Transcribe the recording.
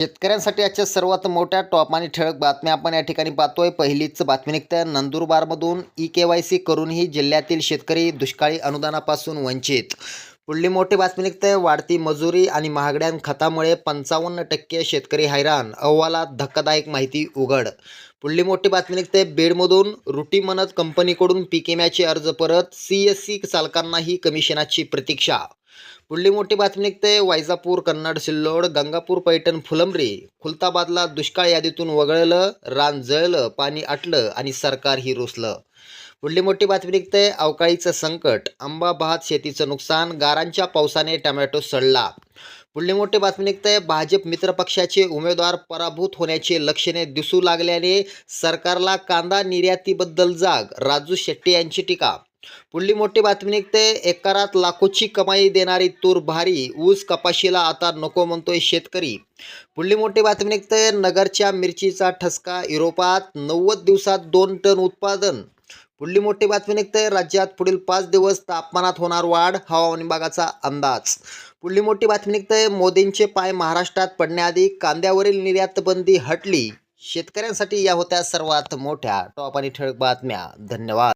शेतकऱ्यांसाठी आजच्या सर्वात मोठ्या टॉप आणि ठळक बातम्या आपण या ठिकाणी पाहतोय. पहिलीच बातमी निघते. नंदुरबारमधून ई के वाय सी करूनही जिल्ह्यातील शेतकरी दुष्काळी अनुदानापासून वंचित. पुढली मोठी बातमी निघते. वाढती मजुरी आणि महागड्या खतामुळे पंचावन्न टक्के शेतकरी हैराण. अहवालात धक्कादायक माहिती उघड. पुढली मोठी बातमी निघते. बीडमधून रुटी मनत कंपनीकडून पीक विम्याचे अर्ज परत. सी एस सी चालकांनाही कमिशनाची प्रतीक्षा. पुढली मोठी बातमी निघते. वैजापूर कन्नड सिल्लोड गंगापूर पैठण फुलंब्री. खुलताबादला दुष्काळ यादीतून वगळलं रान जळलं पाणी आटलं आणि सरकारही रुसलं. पुढली मोठी बातमी निघते. अवकाळीचं संकट आंबा भात शेतीचं नुकसान गारांच्या पावसाने टमॅटो सडला. पुढली मोठी बातमी निघते. भाजप मित्रपक्षाचे उमेदवार पराभूत होण्याचे लक्षणे दिसू लागल्याने सरकारला कांदा निर्यातीबद्दल जाग. राजू शेट्टी यांची टीका पुढली मोठी बातमी निघते. एकरात लाखोची कमाई देणारी तूर भारी ऊस कपाशीला आता नको म्हणतोय शेतकरी. पुढली मोठी बातमी निघते. नगरच्या मिरचीचा ठसका युरोपात नव्वद दिवसात दोन टन उत्पादन. पुढली मोठी बातमी निघते. राज्यात पुढील पाच दिवस तापमानात होणार वाढ हवामान विभागाचा अंदाज. पुढली मोठी बातमी निघते. मोदींचे पाय महाराष्ट्रात पडण्याआधी कांद्यावरील निर्यातबंदी हटली. शेतकऱ्यांसाठी या होत्या सर्वात मोठ्या टॉप आणि ठळक बातम्या. धन्यवाद.